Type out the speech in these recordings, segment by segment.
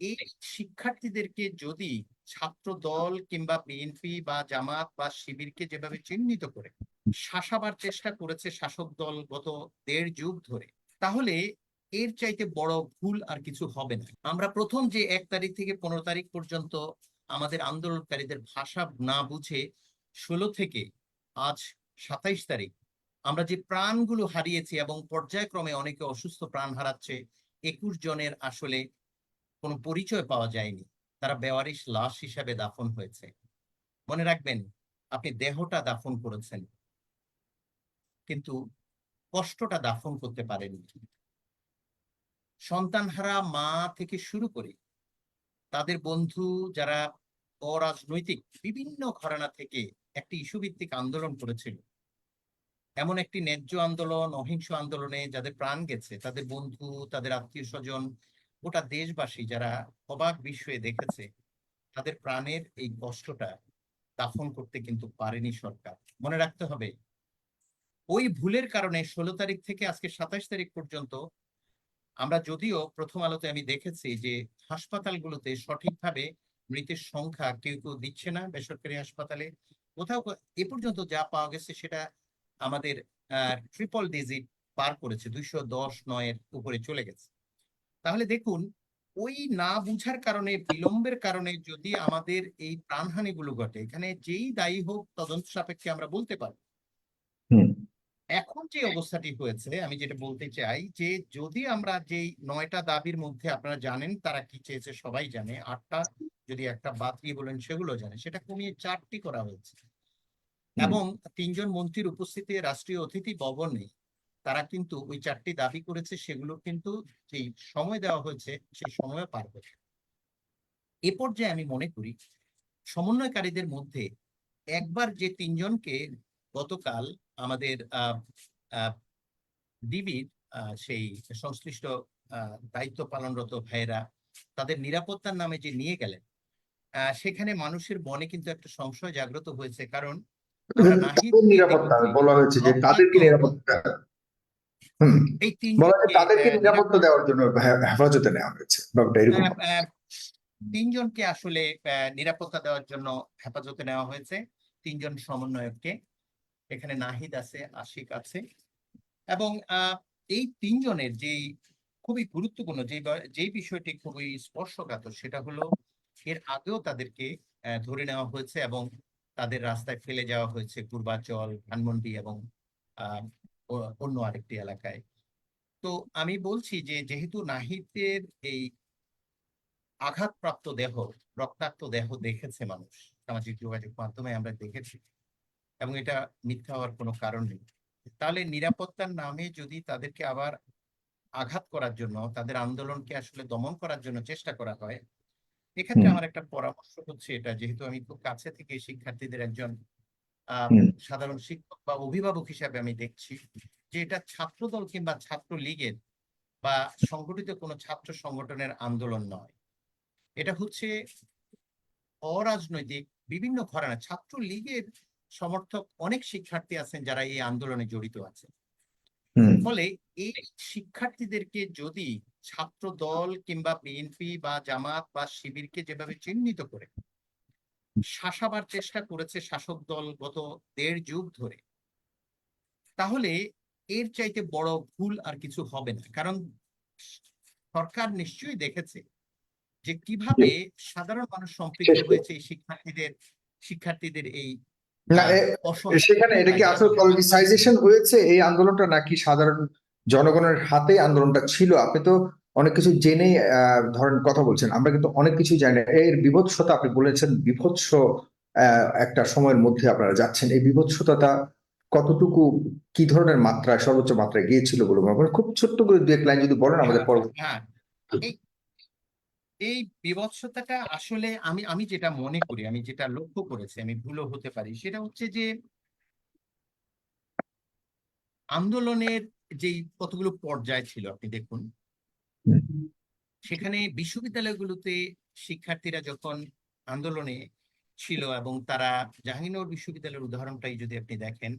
এই শিক্ষার্থীদেরকে যদি ছাত্র দল কিংবা বিএনপি বা জামাত বা শিবিরকে যেভাবে চিহ্নিত করে শাসাবার চেষ্টা করেছে শাসক দল গত দেড় যুগ ধরে, তাহলে এর চাইতে বড় ভুল আর কিছু হবে না। আমরা প্রথম যে এক তারিখ থেকে পনেরো তারিখ পর্যন্ত আমাদের আন্দোলনকারীদের ভাষা না বুঝে ষোলো থেকে আজ সাতাইশ তারিখ আমরা যে প্রাণগুলো হারিয়েছি এবং পর্যায়ক্রমে অনেকে অসুস্থ প্রাণ হারাচ্ছে, একুশ জনের আসলে কোনো পরিচয় পাওয়া যায়নি। তারা বেওয়ারিশ লাশ হিসাবে দাফন হয়েছে। মনে রাখবেন, আপনি দেহটা দাফন করেছেন। কিন্তু কষ্টটা দাফন করতে পারেননি। সন্তানহারা মা থেকে শুরু করে তাদের বন্ধু, যারা অরাজনৈতিক বিভিন্ন ঘরানা থেকে একটি ইস্যু ভিত্তিক আন্দোলন করেছিল। এমন একটি ন্যায্য আন্দোলন, অহিংস আন্দোলনে যাদের প্রাণ গেছে, তাদের বন্ধু, তাদের আত্মীয় স্বজন গোটা দেশবাসী যারা অবাক বিস্ময়ে দেখেছে, তাদের প্রাণের এই কষ্টটা দাফন করতে কিন্তু পারেনি সরকার। মনে রাখতে হবে, ওই ভুলের কারণে ষোলো তারিখ থেকে আজকে সাতাশ তারিখ পর্যন্ত আমরা যদিও প্রথম আলোতে আমি দেখেছি যে হাসপাতালগুলোতে সঠিকভাবে মৃতের সংখ্যা কেউ কেউ দিচ্ছে না বেসরকারি হাসপাতালে। কোথাও এ পর্যন্ত যা পাওয়া গেছে সেটা আমাদের ট্রিপল ডিজিট পার করেছে, দুইশো দশ নয়ের উপরে চলে গেছে। তাহলে দেখুন ওই না বুঝার কারণে বিলম্বের কারণে যদি আমাদের এই প্রাণহানিগুলো ঘটে এখানে যেই দায়ী হোক তদন্ত সাপেক্ষে আমরা বলতে পারি এখন যে অবস্থাটি হয়েছে আমি যেটা বলতে চাই যে যদি আমরা যেই নয়টা দাবির মধ্যে আপনারা জানেন তারা কি চেয়েছে সবাই জানে আটটা যদি একটা বাদ দিয়ে বলেন সেগুলো জানে সেটা কমিয়ে চারটি করা হয়েছে। এবং তিনজন মন্ত্রীর উপস্থিতিতে রাষ্ট্রীয় অতিথি ভবনে তারা কিন্তু ওই চারটি দাবি করেছে সেগুলো কিন্তু যেই সময় দেওয়া হয়েছে সেই সময়ে পার হয়েছে। এ পর্যায়ে আমি মনে করি সমন্বয়কারীদের মধ্যে একবার যে তিনজনকে গতকাল আমাদের ডিবির সেই সংশ্লিষ্ট আহ, দায়িত্ব পালনরত ভাইয়েরা তাদের নিরাপত্তার নামে যে নিয়ে গেলেন আহ, সেখানে মানুষের মনে কিন্তু একটা সংশয় জাগ্রত হয়েছে। কারণ নিরাপত্তা বলা হয়েছে যে তাদেরকে নিরাপত্তা? হুম। বলা তিনজনকে তাদেরকে আহ, নিরাপত্তা দেওয়ার জন্য হেফাজতে নেওয়া হয়েছে ব্যাপারটা এরকম আহ, আহ, তিনজনকে আসলে নিরাপত্তা দেওয়ার জন্য হেফাজতে নেওয়া হয়েছে তিনজন সমন্বয়ককে। এখানে নাহিদ আছে আশিক আছে। এবং এই তিনজনের যেই খুবই গুরুত্বপূর্ণ যে যেই বিষয়টি খুবই স্পর্শকাতর সেটা হলো এর আগেও তাদেরকে ধরে নেওয়া হয়েছে এবং তাদের রাস্তায় ফেলে যাওয়া হয়েছে পূর্বাচল ধানমন্ডি এবং অন্য আরেকটি এলাকায় তো আমি বলছি যে যেহেতু নাহিদের এই আঘাতপ্রাপ্ত দেহ রক্তাক্ত দেহ দেখেছে মানুষ সামাজিক যোগাযোগ মাধ্যমে আমরা দেখেছি এবং এটা মিথ্যা হওয়ার কোনো কারণ নেই তাহলে নিরাপত্তার নামে যদি তাদেরকে আবার আঘাত করার জন্য তাদের আন্দোলনকে আসলে দমন করার জন্য চেষ্টা করা হয় এক্ষেত্রে আমার একটা পরামর্শ হচ্ছে এটা যেহেতু আমি খুব কাছে থেকে শিক্ষার্থীদের একজন। সাধারণ শিক্ষক বা অভিভাবক হিসাবে আমি দেখছি যে এটা ছাত্রদল কিংবা ছাত্র লীগের বা সংগঠিত কোনো ছাত্র সংগঠনের আন্দোলন নয়। এটা হচ্ছে অরাজনৈতিক বিভিন্ন ঘরানা। ছাত্র লীগের সমর্থক অনেক শিক্ষার্থী আছেন যারা এই আন্দোলনে জড়িত আছেন। ফলে এই শিক্ষার্থীদেরকে যদি ছাত্র দল কিংবা বিএনপি বা জামাত বা শিবিরকে যেভাবে চিহ্নিত করে শাসাবার চেষ্টা করেছে শাসক দল গত দেড় যুগ ধরে। তাহলে এর চাইতে বড় ভুল আর কিছু হবে না। কারণ সরকার নিশ্চয়ই দেখেছে যে কীভাবে সাধারণ মানুষ সম্পৃক্ত হয়েছে এই শিক্ষার্থীদের শিক্ষার্থীদের এই সেখানে এটা কি আসলে পলিটিসাইজেশন হয়েছে এই আন্দোলনটা নাকি সাধারণ জনগণের হাতে আন্দোলনটা ছিল? আপনি তো অনেক কিছু আহ, ধরেন কথা বলছেন। আমরা কিন্তু অনেক কিছু জানি না। এর বিভৎসতা আপনি বলেছেন বিভৎস একটা সময়ের মধ্যে আপনারা যাচ্ছেন। এই বিভৎসতাটা কতটুকু কি ধরনের মাত্রায় সর্বোচ্চ মাত্রায় গিয়েছিল বলে মনে করেন? খুব ছোট্ট করে দু এক লাইন যদি বলেন আমাদের পরবর্তী হ্যাঁ। এই বিভৎসতাটা আসলে আমি আমি যেটা মনে করি আমি যেটা লক্ষ্য করেছি আমি ভুলও হতে পারি সেটা হচ্ছে যে আন্দোলনের যেই কতগুলো পর্যায় ছিল আপনি দেখুন সেখানে বিশ্ববিদ্যালয়গুলোতে শিক্ষার্থীরা যখন আন্দোলনে ছিল এবং তারা জাহাঙ্গীরনগর বিশ্ববিদ্যালয়ের উদাহরণটাই যদি আপনি দেখেন,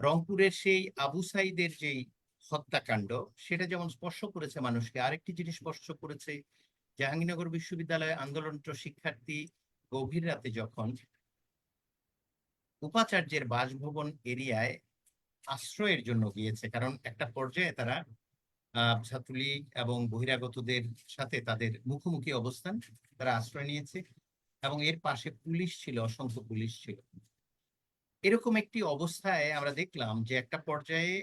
রংপুরের সেই আবু সাইদের যেই হত্যাকাণ্ড, সেটা যেমন স্পর্শ করেছে মানুষকে, আরেকটি জিনিস স্পর্শ করেছে, জাহাঙ্গীরনগর বিশ্ববিদ্যালয়ে আন্দোলনরত শিক্ষার্থী গভীর রাতে যখন উপাচার্যের বাসভবন এরিয়ায় আশ্রয়ের জন্য গিয়েছে, কারণ একটা পর্যায়ে তারা ছাত্রলীগ এবং বহিরাগতদের সাথে তাদের মুখোমুখি অবস্থান তারা আশ্রয় নিয়েছে এবং এর পাশে পুলিশ ছিল, অসংখ্য পুলিশ ছিল। এরকম একটি অবস্থায় আমরা দেখলাম যে একটা পর্যায়ে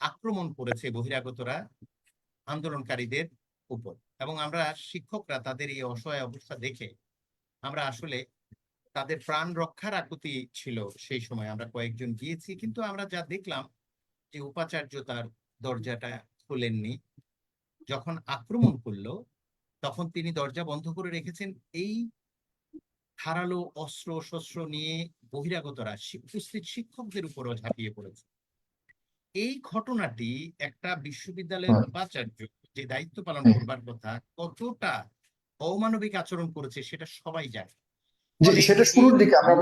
আক্রমণ করেছে বহিরাগতরা আন্দোলনকারীদের উপর এবং আমরা শিক্ষকরা তাদের এই অসহায় অবস্থা দেখে আমরা আসলে তাদের প্রাণ রক্ষার আকুতি ছিল সেই সময়। আমরা কয়েকজন গিয়েছি, কিন্তু আমরা যা দেখলাম যে উপাচার্য তার দরজাটা খোলেননি। যখন আক্রমণ করল তখন তিনি দরজা বন্ধ করে রেখেছেন। এই ধারালো অস্ত্র শস্ত্র নিয়ে বহিরাগতরা উপস্থিত শিক্ষকদের উপরও ঝাঁপিয়ে পড়েছে। এই ঘটনাটি একটা বিশ্ববিদ্যালয়ের উপাচার্য যে দায়িত্ব পালন করবার কথা কতটা অমানবিক আচরণ করেছে সেটা সবাই জানে। যে সেটা শুরুর দিকে আমরা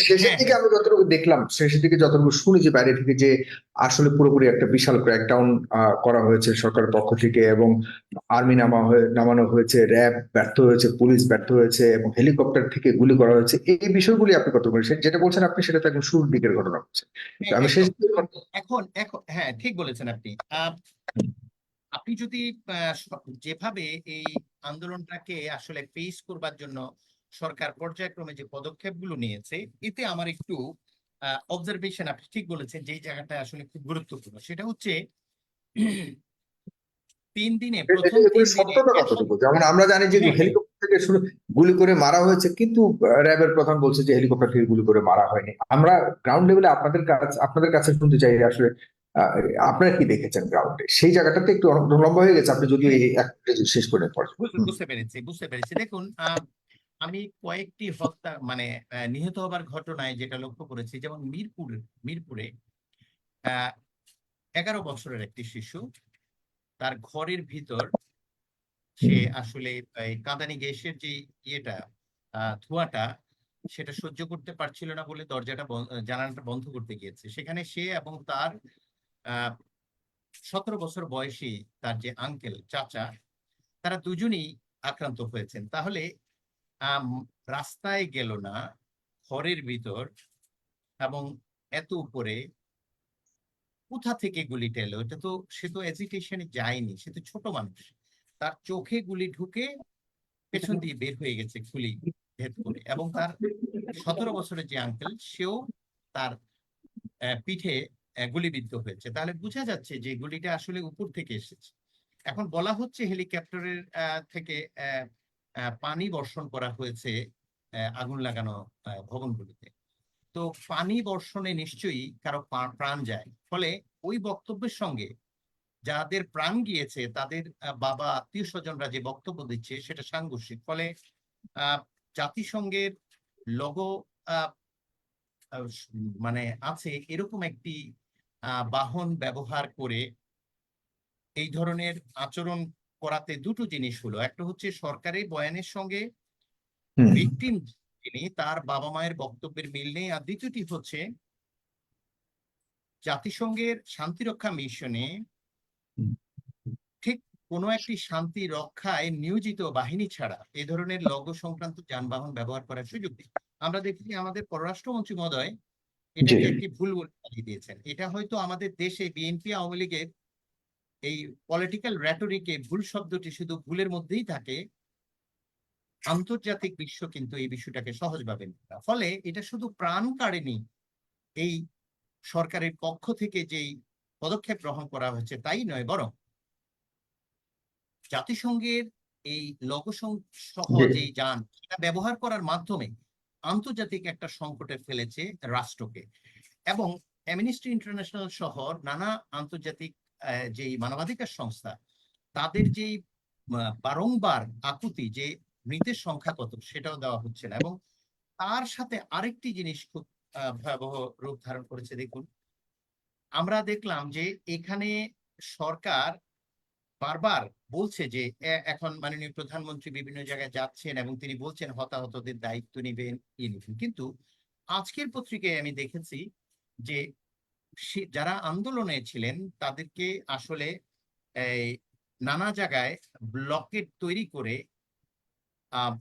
শেষের হ্যাঁ, দিকে আমরা যতটুকু দেখলাম শেষের দিকে যতটুকু শুনেছি বাইরে থেকে যে আসলে পুরোপুরি একটা বিশাল ক্র্যাকডাউন করা হয়েছে সরকারের পক্ষ থেকে এবং আর্মি নামা হয়ে নামানো হয়েছে র্যাব ব্যর্থ হয়েছে পুলিশ ব্যর্থ হয়েছে এবং হেলিকপ্টার থেকে গুলি করা হয়েছে। এই বিষয়গুলি আপনি কত বলছেন যেটা বলছেন আপনি সেটা তো একদম শুরুর দিকের ঘটনা হচ্ছে। হ্যাঁ, আমি শেষ। এখন এখন হ্যাঁ ঠিক বলেছেন আপনি। আহ, আপনি যদি যেভাবে এই আন্দোলনটাকে আসলে ফেস করবার জন্য সরকার পর্যায়ক্রমে যে পদক্ষেপগুলো নিয়েছে এতে আমার একটু অবজারভেশন আপনি ঠিক বলেছেন যে জায়গাটা আসলে খুব গুরুত্বপূর্ণ। সেটা হচ্ছে তিন দিনে প্রথম যেমন আমরা জানি যে হ্যাঁ, হ্যাঁ। হেলিকপ্টার থেকে শুরু গুলি করে মারা হয়েছে কিন্তু র্যাবের প্রধান বলছে যে হেলিকপ্টার থেকে গুলি করে মারা হয়নি। আমরা গ্রাউন্ড লেভেলে আপনাদের কাছে আপনাদের কাছে শুনতে চাই আসলে আপনারা কি দেখেছেন গ্রাউন্ডে সেই জায়গাটাতে একটু অনেক লম্বা হয়ে গেছে আপনি যদি শেষ করে পড়েন। বুঝতে পেরেছি বুঝতে পেরেছি। দেখুন আমি কয়েকটি হত্যা মানে নিহত হবার ঘটনায় যেটা লক্ষ্য করেছি যেমন মিরপুর মিরপুরে আহ এগারো বছরের একটি শিশু তার ঘরের ভিতর সে আসলে কাঁদানি গ্যাসের যে ইয়েটা ধোঁয়াটা সেটা সহ্য করতে পারছিল না বলে দরজাটা জানালাটা বন্ধ করতে গিয়েছে। সেখানে সে এবং তার আহ সতেরো বছর বয়সী তার যে আঙ্কেল চাচা তারা দুজনেই আক্রান্ত হয়েছেন। তাহলে রাস্তায় গেল না, ঘরের ভিতর এবং এত উপরে কোথা থেকে গুলিটা এলো এটা তো, সে তো এজিটেশনে যায়নি, সে তো ছোট মানুষ। তার চোখে গুলি ঢুকে পেছন দিয়ে বের হয়ে গেছে গুলি ভেদ করে এবং তার সতেরো বছরের যে আঙ্কেল সেও তার পিঠে গুলিবিদ্ধ হয়েছে। তাহলে বোঝা যাচ্ছে যে গুলিটা আসলে উপর থেকে এসেছে। এখন বলা হচ্ছে হেলিকপ্টারের থেকে পানি বর্ষণ করা হয়েছে আগুন লাগানো ভবনগুলিতে। তো পানি বর্ষণে নিশ্চয়ই কারও প্রাণ যায়। ফলে ওই বক্তব্যের সঙ্গে যাদের প্রাণ গিয়েছে, তাদের বাবা, আত্মীয় স্বজনরা যে বক্তব্য দিচ্ছে, সেটা সাংঘর্ষিক। ফলে জাতিসংঘের লগো মানে আছে এরকম একটি বাহন ব্যবহার করে এই ধরনের আচরণ করাতে দুটো জিনিস হলো। একটা হচ্ছে সরকারি বয়ানের সঙ্গে ভিকটিম যিনি তার বাবা মায়ের বক্তব্যের মিল নেই। আর দ্বিতীয়টি হচ্ছে জাতিসংঘের শান্তিরক্ষা মিশনে ঠিক কোনো একটি শান্তি রক্ষায় নিয়োজিত বাহিনী ছাড়া এ ধরনের লঘু সংক্রান্ত যানবাহন ব্যবহার করার সুযোগ নেই। আমরা দেখেছি আমাদের পররাষ্ট্রমন্ত্রী মহোদয় এটাকে একটি ভুল বলে দিয়েছেন। এটা হয়তো আমাদের দেশে বিএনপি আওয়ামী লীগের এই পলিটিক্যাল র্যাটরিকে ভুল শব্দটি শুধু ভুলের মধ্যেই থাকে আন্তর্জাতিক বিশ্ব কিন্তু এই বিষয়টাকে সহজভাবে ফলে এটা শুধু প্রাণ কাড়েনি এই সরকারের পক্ষ থেকে যেই পদক্ষেপ গ্রহণ করা হয়েছে তাই নয় বরং জাতিসংঘের এই লগসং সহ যেই যান সেটা ব্যবহার করার মাধ্যমে আন্তর্জাতিক একটা সংকটে ফেলেছে রাষ্ট্রকে। এবং অ্যামনিস্টি ইন্টারন্যাশনাল সহ নানা আন্তর্জাতিক যেই মানবাধিকার সংস্থা তাদের আহ, বারংবার আকুতি যে মৃতের সংখ্যা কত সেটাও দেওয়া হচ্ছে না এবং তার সাথে আরেকটি জিনিস খুব ভয়াবহ রূপ ধারণ করেছে দেখুন। আমরা দেখলাম যে এখানে সরকার বারবার বলছে যে এখন মাননীয় প্রধানমন্ত্রী বিভিন্ন জায়গায় যাচ্ছেন এবং তিনি বলছেন হতাহতদের দায়িত্ব নেবেন ইয়ে নেবেন কিন্তু আজকের পত্রিকায় আমি দেখেছি যে যারা আন্দোলনে ছিলেন, তাদেরকে আসলে নানা জায়গায় ব্লকেট তৈরি করে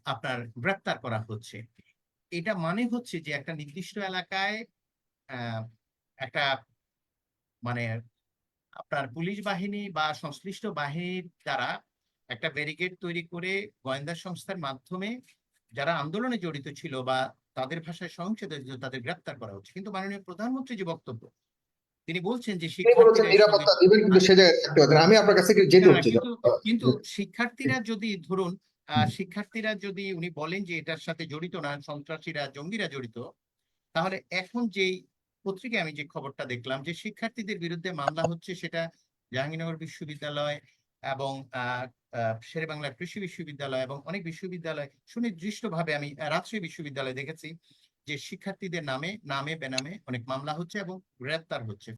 আপনার গ্রেপ্তার করা হচ্ছে। এটা মানে হচ্ছে যে একটা নির্দিষ্ট এলাকায় একটা মানে আপনার পুলিশ বাহিনী বা সংশ্লিষ্ট বাহিনীর দ্বারা একটা ব্যারিকেড তৈরি করে গোয়েন্দা সংস্থার মাধ্যমে যারা আন্দোলনে জড়িত ছিল বা তাদের ভাষায় সহিংসতা তাদের গ্রেপ্তার করা হচ্ছে। কিন্তু মাননীয় প্রধানমন্ত্রী যে বক্তব্য তিনি বলছেন যে শিক্ষার্থীরা নিরাপত্তা দিবেন কিন্তু সে জায়গায় আমি আপনার কাছে যেতে না, হচ্ছে কিন্তু শিক্ষার্থীরা যদি ধরুন শিক্ষার্থীরা যদি উনি বলেন যে এটার সাথে জড়িত না সন্ত্রাসীরা জঙ্গিরা জড়িত তাহলে এখন যেই পত্রিকায় আমি যে খবরটা দেখলাম যে শিক্ষার্থীদের বিরুদ্ধে মামলা হচ্ছে সেটা জাহাঙ্গীরনগর বিশ্ববিদ্যালয় এবং শেরেবাংলা কৃষি বিশ্ববিদ্যালয় এবং অনেক বিশ্ববিদ্যালয় সুনির্দিষ্টভাবে আমি রাজশাহী বিশ্ববিদ্যালয়ে দেখেছি। যে শিক্ষার্থীদের নামে নামে বেনামে অনেক মামলা হচ্ছে এবং গ্রেপ্তার হচ্ছে।